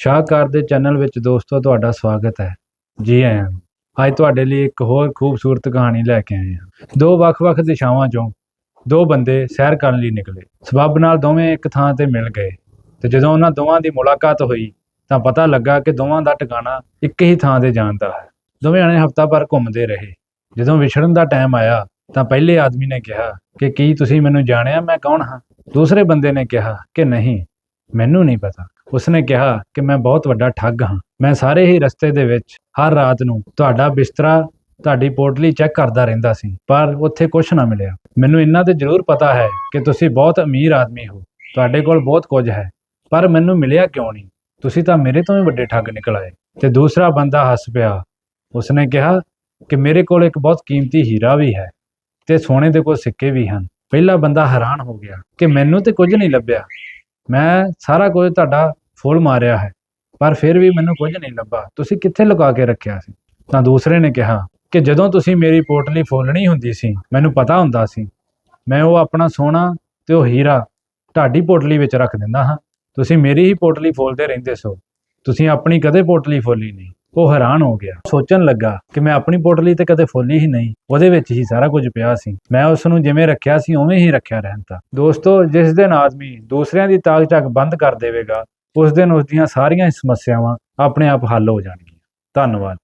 ਸ਼ਾਹਕਾਰ ਦੇ ਚੈਨਲ ਵਿੱਚ ਦੋਸਤੋ, ਤੁਹਾਡਾ ਸਵਾਗਤ ਹੈ। ਜੀ ਆਇਆਂ ਅੱਜ ਤੁਹਾਡੇ ਲਈ ਇੱਕ ਹੋਰ ਖੂਬਸੂਰਤ ਕਹਾਣੀ ਲੈ ਕੇ ਆਏ ਹਾਂ। ਦੋ ਵੱਖ-ਵੱਖ ਦਿਸ਼ਾਵਾਂ 'ਚੋਂ ਦੋ ਬੰਦੇ ਸੈਰ ਕਰਨ ਲਈ ਨਿਕਲੇ। ਸਬੱਬ ਨਾਲ ਦੋਵੇਂ ਇੱਕ ਥਾਂ ਤੇ ਮਿਲ ਗਏ ਤੇ ਜਦੋਂ ਉਹਨਾਂ ਦੋਵਾਂ ਦੀ ਮੁਲਾਕਾਤ ਹੋਈ ਤਾਂ ਪਤਾ ਲੱਗਾ ਕਿ ਦੋਵਾਂ ਦਾ ਟਿਕਾਣਾ ਇੱਕ ਹੀ ਥਾਂ ਤੇ ਜਾਣ ਦਾ ਹੈ। ਦੋਵੇਂ ਆਣੇ ਹਫ਼ਤਾ ਭਰ ਘੁੰਮਦੇ ਰਹੇ। ਜਦੋਂ ਵਿਛੜਨ ਦਾ ਟਾਈਮ ਆਇਆ ਤਾਂ ਪਹਿਲੇ ਆਦਮੀ ਨੇ ਕਿਹਾ ਕਿ ਕੀ ਤੁਸੀਂ ਮੈਨੂੰ ਜਾਣਿਆ ਮੈਂ ਕੌਣ ਹਾਂ? ਦੂਸਰੇ ਬੰਦੇ ਨੇ ਕਿਹਾ ਕਿ ਨਹੀਂ, ਮੈਨੂੰ ਨਹੀਂ ਪਤਾ। ਉਸਨੇ ਕਿਹਾ ਕਿ ਮੈਂ ਬਹੁਤ ਵੱਡਾ ਠੱਗ ਹਾਂ। ਮੈਂ ਸਾਰੇ ਹੀ ਰਸਤੇ ਦੇ ਵਿੱਚ ਹਰ ਰਾਤ ਨੂੰ ਤੁਹਾਡਾ ਬਿਸਤਰਾ ਤੁਹਾਡੀ ਪੋਟਲੀ ਚੈੱਕ ਕਰਦਾ ਰਹਿੰਦਾ ਸੀ, ਪਰ ਉੱਥੇ ਕੁਝ ਨਾ ਮਿਲਿਆ। ਮੈਨੂੰ ਇੰਨਾ ਤੇ ਜ਼ਰੂਰ ਪਤਾ ਹੈ ਕਿ ਤੁਸੀਂ ਬਹੁਤ ਅਮੀਰ ਆਦਮੀ ਹੋ। ਤੁਹਾਡੇ ਕੋਲ ਬਹੁਤ ਕੁਝ ਹੈ, ਪਰ ਮੈਨੂੰ ਮਿਲਿਆ ਕਿਉਂ ਨਹੀਂ? ਤੁਸੀਂ ਤਾਂ ਮੇਰੇ ਤੋਂ ਵੀ ਵੱਡੇ ਠੱਗ ਨਿਕਲ ਆਏ। ਤੇ ਦੂਸਰਾ ਬੰਦਾ ਹੱਸ ਪਿਆ। ਉਸਨੇ ਕਿਹਾ ਕਿ ਮੇਰੇ ਕੋਲ ਇੱਕ ਬਹੁਤ ਕੀਮਤੀ ਹੀਰਾ ਵੀ ਹੈ ਤੇ ਸੋਨੇ ਦੇ ਕੋਲ ਸਿੱਕੇ ਵੀ ਹਨ। ਪਹਿਲਾ ਬੰਦਾ ਹੈਰਾਨ ਹੋ ਗਿਆ ਕਿ ਮੈਨੂੰ ਤੇ ਕੁਝ ਨਹੀਂ ਲੱਭਿਆ। ਮੈਂ ਸਾਰਾ ਕੁਝ ਤੁਹਾਡਾ ਫੁੱਲ ਮਾਰਿਆ ਹੈ। ਪਰ ਫਿਰ ਵੀ ਮੈਨੂੰ ਕੁਝ ਨਹੀਂ ਲੱਭਾ। ਤੁਸੀਂ ਕਿੱਥੇ ਲੁਕਾ ਕੇ ਰੱਖਿਆ ਸੀ? ਤਾਂ ਦੂਸਰੇ ਨੇ ਕਿਹਾ ਕਿ ਜਦੋਂ ਤੁਸੀਂ ਮੇਰੀ ਪੋਟਲੀ ਫੋਲਣੀ ਹੁੰਦੀ ਸੀ, ਮੈਨੂੰ ਪਤਾ ਹੁੰਦਾ ਸੀ। ਮੈਂ ਉਹ ਆਪਣਾ ਸੋਨਾ ਤੇ ਉਹ ਹੀਰਾ ਤੁਹਾਡੀ ਪੋਟਲੀ ਵਿੱਚ ਰੱਖ ਦਿੰਦਾ ਹਾਂ। ਤੁਸੀਂ ਮੇਰੀ ਹੀ ਪੋਟਲੀ ਫੋਲਦੇ ਰਹਿੰਦੇ ਸੋ। ਤੁਸੀਂ ਆਪਣੀ ਕਦੇ ਪੋਟਲੀ ਫੋਲੀ ਨਹੀਂ। ਉਹ ਹੈਰਾਨ ਹੋ ਗਿਆ। ਸੋਚਣ ਲੱਗਾ ਕਿ ਮੈਂ ਆਪਣੀ ਪੋਟਲੀ ਤੇ ਕਦੇ ਫੋਲੀ ਹੀ ਨਹੀਂ। ਉਹਦੇ ਵਿੱਚ ਹੀ ਸਾਰਾ ਕੁਝ ਪਿਆ ਸੀ। ਮੈਂ ਉਸ ਨੂੰ ਜਿਵੇਂ ਰੱਖਿਆ ਸੀ, ਉਵੇਂ ਹੀ ਰੱਖਿਆ ਰਹਿੰਦਾ। ਦੋਸਤੋ, ਜਿਸ ਦਿਨ ਆਦਮੀ ਦੂਸਰਿਆਂ ਦੀ ਤਾਕ ਝੱਕ ਬੰਦ ਕਰ ਦੇਵੇਗਾ ਉਸ ਦਿਨ ਉਸ ਦੀਆਂ ਸਾਰੀਆਂ ਹੀ ਸਮੱਸਿਆਵਾਂ ਆਪਣੇ ਆਪ ਹੱਲ ਹੋ ਜਾਣਗੀਆਂ। ਧੰਨਵਾਦ।